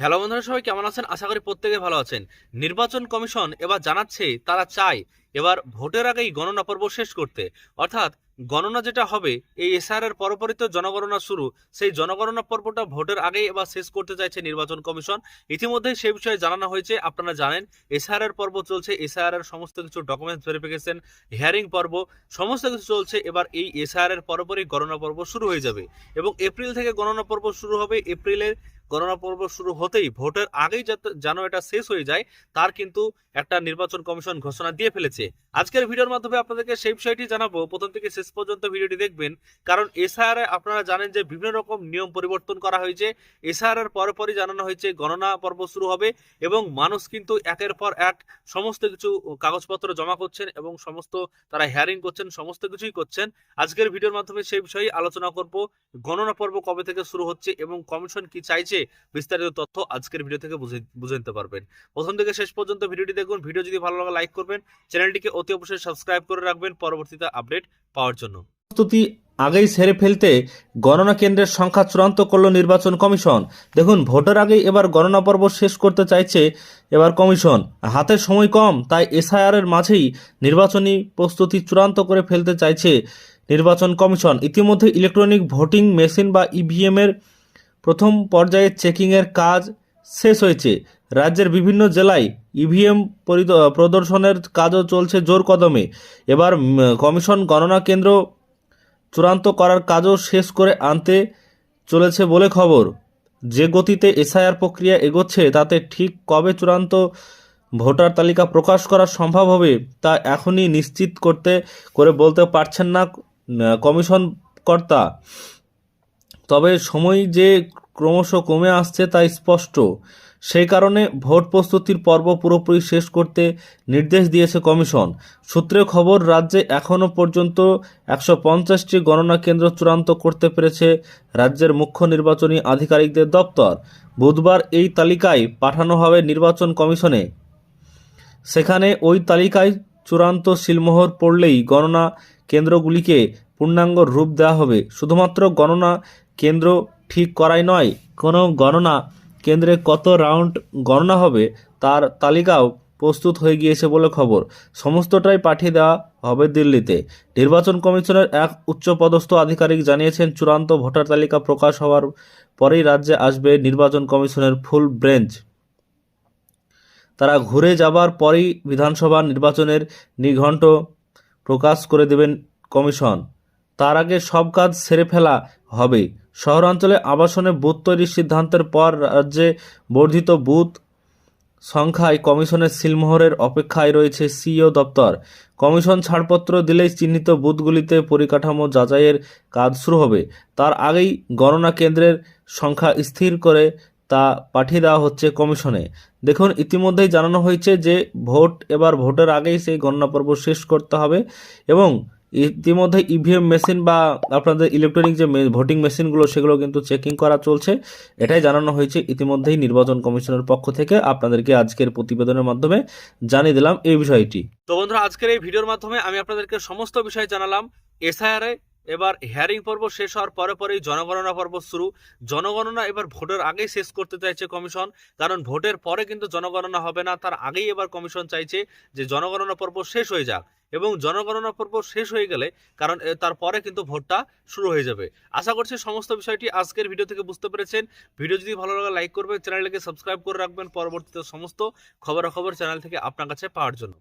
Hello বন্ধুরা, সবাই কেমন আছেন? আশা করি প্রত্যেকে ভালো আছেন। নির্বাচন কমিশন এবার জানাচ্ছে তারা চায় এবার ভোটের আগেই গণনা পর্ব শেষ করতে। অর্থাৎ গণনা যেটা হবে, এই এসআর এর পরপরই তো জনগণনা শুরু। সেই জনগণনা পর্বটা ভোটের আগেই এবার শেষ করতে চাইছে নির্বাচন কমিশন। ইতিমধ্যে সেই বিষয়ে জানানো হয়েছে, আপনারা জানেন এসআর এর পর্ব চলছে এসআর এর সমস্ত কিছু ডকুমেন্টস ভেরিফিকেশন হিয়ারিং পর্ব, সমস্ত কিছু চলছে। এবার এই এসআর এর পরপরই গণনা পর্ব শুরু হয়ে যাবে। এবং এপ্রিল থেকে গণনা পর্ব শুরু হবে এপ্রিলের গণনা পর্ব শুরু হতেই ভোটের আগেই যেন এটা শেষ হয়ে যায়, তার কিন্তু একটা নির্বাচন কমিশন ঘোষণা দিয়ে ফেলেছে। আজকের ভিডিওর মাধ্যমে আপনাদেরকে সেই বিষয়টি জানাব। প্রথম থেকে শেষ পর্যন্ত ভিডিওটি দেখবেন। কারণ এসআর আপনারা জানেন যে বিভিন্ন রকম নিয়ম পরিবর্তন করা হয়েছে। এসআর এর পরে পরই জানানো হয়েছে, গণনা পর্ব শুরু হবে এবং মানুষ কিন্তু একের পর এক সমস্ত কিছু কাগজপত্র জমা করছেন এবং সমস্ত তারা হিয়ারিং করছেন, সমস্ত কিছুই করছেন। আজকের ভিডিওর মাধ্যমে সেই বিষয়ে আলোচনা করব। গণনা পর্ব কবে থেকে শুরু হচ্ছে এবং কমিশন কি চাইছে বিস্তারিত তথ্য আজকের ভিডিও থেকে বুঝে নিতে পারবেন। প্রথম থেকে শেষ পর্যন্ত ভিডিওটি দেখুন। ভিডিও যদি ভালো লাগে লাইক করবেন। চ্যানেলটিকে অতি অবশ্যই সাবস্ক্রাইব করে রাখবেন। পরবর্তীতে আপডেট পাওয়ার জন্য। প্রস্তুতি আগেই সেরে ফেলতে গণনা কেন্দ্রের সংখ্যা চূড়ান্ত করল নির্বাচন কমিশন। দেখুন, ভোটের আগেই এবার গণনা পর্ব শেষ করতে চাইছে এবার কমিশন। হাতে সময় কম, তাই এসআইআর এর মাঝেই নির্বাচনী প্রস্তুতি চূড়ান্ত করে ফেলতে চাইছে নির্বাচন কমিশন। ইতিমধ্যে ইলেকট্রনিক ভোটিং মেশিন বা ইভিএম এর প্রথম পর্যায়ে চেকিংয়ের কাজ শেষ হয়েছে। রাজ্যের বিভিন্ন জেলায় ইভিএম প্রদর্শনের কাজও চলছে জোর কদমে। এবার কমিশন গণনা কেন্দ্র চূড়ান্ত করার কাজও শেষ করে আনতে চলেছে বলে খবর। যে গতিতে এসআইআর প্রক্রিয়া এগোচ্ছে, তাতে ঠিক কবে চূড়ান্ত ভোটার তালিকা প্রকাশ করা সম্ভব হবে, তা এখনই নিশ্চিত করতে, করে বলতে পারছেন না কমিশন কর্তা। তবে সময় যে ক্রমশ কমে আসছে তা স্পষ্ট। সেই কারণে ভোট প্রস্তুতির পর্ব পুরোপুরি শেষ করতে নির্দেশ দিয়েছে কমিশন। সূত্রে খবর, রাজ্যে এখনও পর্যন্ত একশো পঞ্চাশটি গণনা কেন্দ্র চূড়ান্ত করতে পেরেছে রাজ্যের মুখ্য নির্বাচনী আধিকারিকদের দপ্তর। বুধবার এই তালিকায় পাঠানো হবে নির্বাচন কমিশনে। সেখানে ওই তালিকায় চূড়ান্ত সিলমোহর পড়লেই গণনা কেন্দ্রগুলিকে পূর্ণাঙ্গ রূপ দেওয়া হবে। শুধুমাত্র গণনা কেন্দ্র ঠিক করাই নয়। কোনো গণনা কেন্দ্রে কত রাউন্ড গণনা হবে তার তালিকাও প্রস্তুত হয়ে গিয়েছে বলে খবর। সমস্তটাই পাঠিয়ে দেওয়া হবে দিল্লিতে। নির্বাচন কমিশনের এক উচ্চপদস্থ আধিকারিক জানিয়েছেন, চূড়ান্ত ভোটার তালিকা প্রকাশ হওয়ার পরেই রাজ্যে আসবে নির্বাচন কমিশনের ফুল ব্রেঞ্চ। তারা ঘুরে যাবার পরেই বিধানসভা নির্বাচনের নিঘণ্ট প্রকাশ করে দেবেন কমিশন। তার আগে সব কাজ সেরে ফেলা হবে। শহরাঞ্চলে আবাসনে বুথ তৈরির সিদ্ধান্তের পর রাজ্যে বর্ধিত বুথ সংখ্যায় কমিশনের সিলমোহরের অপেক্ষায় রয়েছে সিইও দপ্তর। কমিশন ছাড়পত্র দিলেই চিহ্নিত বুথগুলিতে পরিকাঠামো যাচাইয়ের কাজ শুরু হবে। তার আগেই গণনা কেন্দ্রের সংখ্যা স্থির করে তা পাঠিয়ে দেওয়া হচ্ছে কমিশনে। দেখুন, ইতিমধ্যেই জানানো হয়েছে যে ভোট, এবার ভোটের আগেই সেই গণনা পর্ব শেষ করতে হবে এবং ইতিমধ্যে ইভিএম মেশিন বা আপনাদের ইলেকট্রনিক যে ভোটিং মেশিনগুলো সেগুলো কিন্তু চেকিং করা চলছে। এটাই জানানো হয়েছে ইতিমধ্যেই নির্বাচন কমিশনের পক্ষ থেকে। আপনাদেরকে আজকের প্রতিবেদনের মাধ্যমে জানিয়ে দিলাম এই বিষয়টি। তো বন্ধুরা, আজকের এই ভিডিওর মাধ্যমে আমি আপনাদেরকে সমস্ত বিষয় জানালাম। এসআইআর এবার হিয়ারিং পর্ব শেষ হওয়ার পরে পরেই জনগণনা পর্ব শুরু। জনগণনা এবার ভোটের আগেই শেষ করতে চাইছে কমিশন, কারণ ভোটের পরে কিন্তু জনগণনা হবে না, তার আগেই এবার কমিশন চাইছে যে জনগণনা পর্ব শেষ হয়ে যাক। এবং জনগণনা পর্ব শেষ হয়ে গেলে, কারণ তারপরে কিন্তু ভোটটা শুরু হয়ে যাবে। আশা করছি সমস্ত বিষয়টি আজকের ভিডিও থেকে বুঝতে পেরেছেন। ভিডিও যদি ভালো লাগে লাইক করবেন চ্যানেলটিকে সাবস্ক্রাইব করে রাখবেন। পরবর্তীতে সমস্ত খবরাখবর চ্যানেল থেকে আপনার কাছে পাওয়ার জন্য।